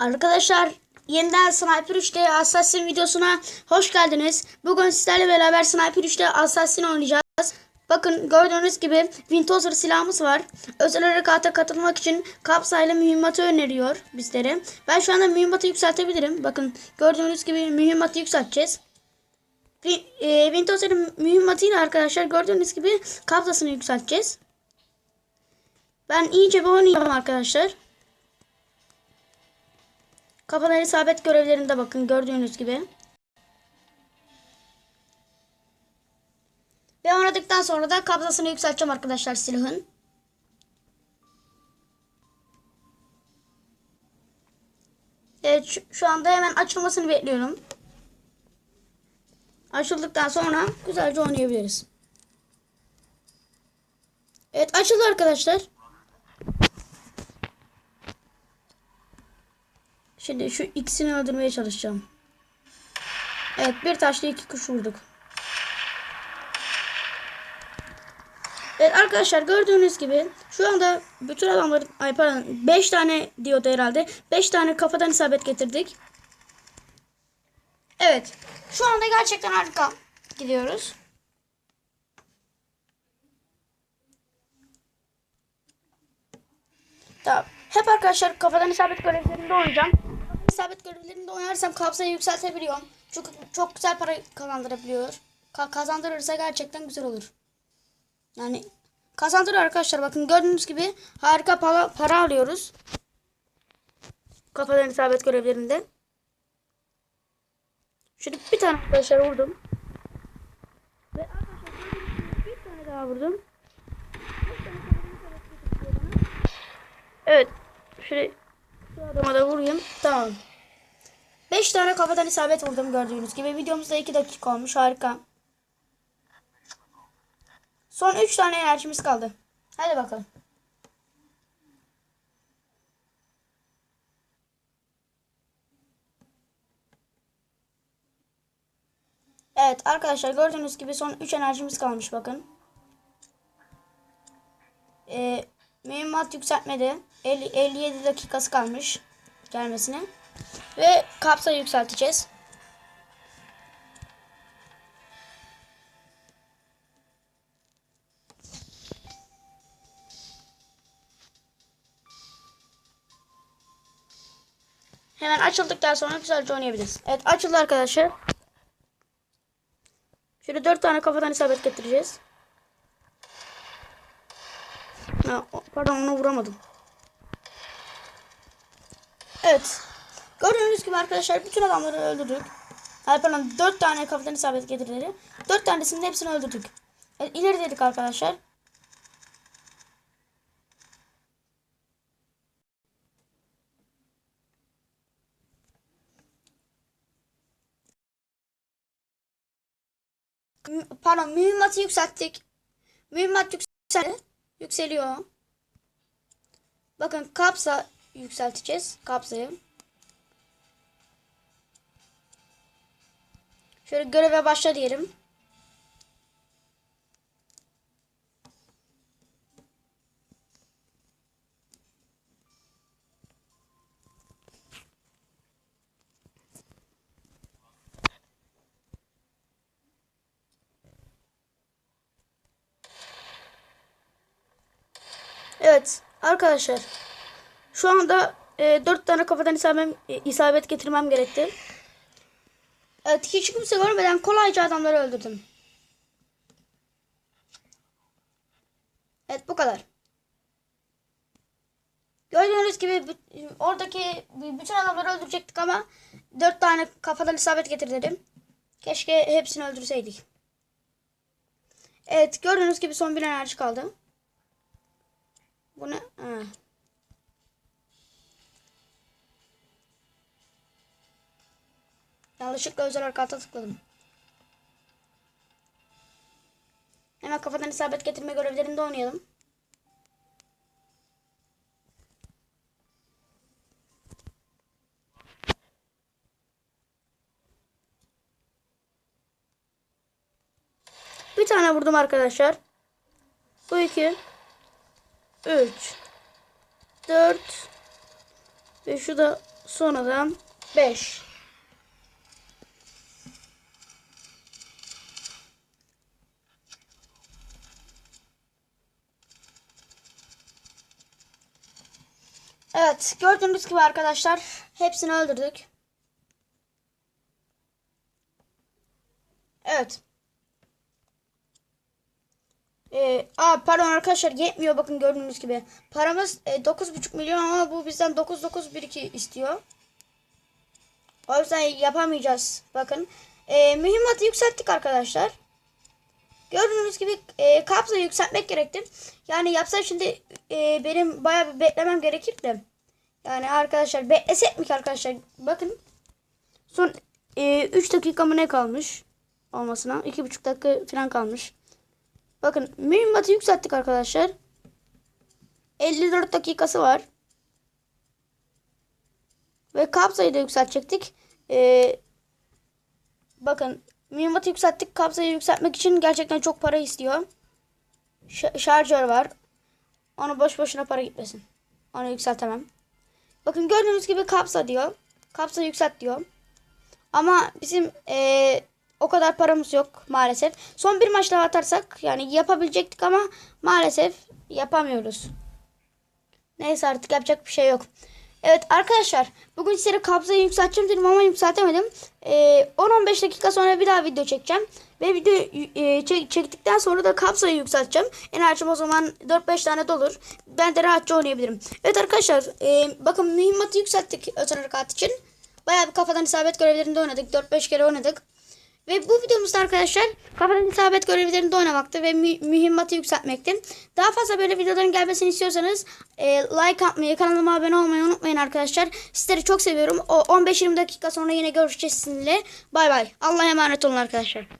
Arkadaşlar yeniden Sniper 3'te Assassin videosuna hoş geldiniz. Bugün sizlerle beraber Sniper 3'te Assassin oynayacağız. Bakın gördüğünüz gibi Windowser silahımız var. Özel harekata katılmak için kapsayla mühimmatı öneriyor bizlere. Ben şu anda mühimmatı yükseltebilirim. Bakın gördüğünüz gibi mühimmatı yükselteceğiz. E, Windowser'ın mühimmatıyla arkadaşlar gördüğünüz gibi kapsasını yükselteceğiz. Ben iyice bir oynayacağım arkadaşlar. Kafadan isabet görevlerinde bakın gördüğünüz gibi. Ve oynadıktan sonra da kabzasını yükselteceğim arkadaşlar silahın. Evet şu, şu anda hemen açılmasını bekliyorum. Açıldıktan sonra güzelce oynayabiliriz. Evet açıldı arkadaşlar. Şimdi şu ikisini öldürmeye çalışacağım. Evet bir taşla iki kuş vurduk. Evet arkadaşlar gördüğünüz gibi şu anda bütün adamların ay pardon 5 tane diyordu herhalde. 5 tane kafadan isabet getirdik. Evet. Şu anda gerçekten harika gidiyoruz. Tamam. Hep arkadaşlar kafadan isabet görevlerinde oynayacağım. İsabet görevlerinde oynarsam kapsayı yükseltebiliyorum. Çok çok güzel para kazandırabiliyor. Ka- kazandırırsa gerçekten güzel olur. Yani kazandırır arkadaşlar. Bakın gördüğünüz gibi harika para, para alıyoruz. Kafadan isabet görevlerinde. Şöyle bir tane arkadaşlar vurdum. Ve arkadaşlar bir tane daha vurdum. Evet. Şöyle şu adama da vurayım. Tamam. 5 tane kafadan isabet vurdum gördüğünüz gibi. Videomuzda 2 dakika olmuş. Harika. Son 3 tane enerjimiz kaldı. Hadi bakalım. Evet arkadaşlar gördüğünüz gibi son 3 enerjimiz kalmış bakın. Ee, mühimmat yükseltmedi. 50, 57 dakikası kalmış gelmesine. Ve kapsa yükselteceğiz. Hemen açıldıktan sonra güzelce oynayabiliriz. Evet açıldı arkadaşlar. Şöyle dört tane kafadan isabet getireceğiz. Ha, pardon onu vuramadım. Evet. Gördüğünüz gibi arkadaşlar bütün adamları öldürdük. Pardon 4 tane kafadan isabet getirdileri. 4 tanesinin hepsini öldürdük. Evet, ileri dedik arkadaşlar. Pardon mühimmatı yükselttik. Mühimmat yükseldi. Yükseliyor. Bakın kapsa yükselteceğiz. Kapsayı. Şöyle göreve başla diyelim. Evet arkadaşlar. Şu anda e, 4 tane kafadan isabet, e, isabet getirmem gerekti. Evet hiç kimse görmeden kolayca adamları öldürdüm. Evet bu kadar. Gördüğünüz gibi oradaki bütün adamları öldürecektik ama 4 tane kafadan isabet getirdim. Keşke hepsini öldürseydik. Evet gördüğünüz gibi son bir enerji kaldı. Bu? Ha. Yanlışlıkla özel harekata tıkladım. Hemen kafadan isabet getirme görevlerinde oynayalım. Bir tane vurdum arkadaşlar. Bu iki. Üç. Dört. Ve şu da Sonra da Evet gördüğünüz gibi arkadaşlar hepsini öldürdük. Evet. Ee, aa, pardon arkadaşlar yetmiyor bakın gördüğünüz gibi. Paramız e, 9,5 milyon ama bu bizden 9912 istiyor. O yüzden yapamayacağız. Bakın. E, mühimmatı yükselttik arkadaşlar. Gördüğünüz gibi e, kapsayı yükseltmek gerekti. Yani yapsam şimdi e, benim bayağı bir beklemem gerekir de. Yani arkadaşlar beklesek mi arkadaşlar? Bakın. Son e, 3 dakika mı ne kalmış? Olmasına. 2,5 dakika falan kalmış. Bakın mühimmatı yükselttik arkadaşlar. 54 dakikası var. Ve kapsayı da yükseltecektik. Ee, bakın mühimmatı yükselttik. Kapsayı yükseltmek için gerçekten çok para istiyor. Ş- şarjör var. Onu boş boşuna para gitmesin. Onu yükseltemem. Bakın gördüğünüz gibi kapsa diyor. Kapsa yükselt diyor. Ama bizim ee, o kadar paramız yok maalesef. Son bir maç daha atarsak yani yapabilecektik ama maalesef yapamıyoruz. Neyse artık yapacak bir şey yok. Evet arkadaşlar bugün sizlere kabzayı yükselteceğim dedim ama yükseltemedim. Ee, 10-15 dakika sonra bir daha video çekeceğim. Ve video e, çek- çektikten sonra da kabzayı yükselteceğim. Enerjim o zaman 4-5 tane dolur. Ben de rahatça oynayabilirim. Evet arkadaşlar e, bakın mühimmatı yükselttik özel harekat için. Bayağı bir kafadan isabet görevlerinde oynadık. 4-5 kere oynadık. Ve bu videomuzda arkadaşlar kafadan isabet görevlerinde oynamaktı ve mü- mühimmatı yükseltmekti. Daha fazla böyle videoların gelmesini istiyorsanız e, like atmayı, kanalıma abone olmayı unutmayın arkadaşlar. Sizleri çok seviyorum. O 15-20 dakika sonra yine görüşeceğiz sizinle. Bay bay. Allah'a emanet olun arkadaşlar.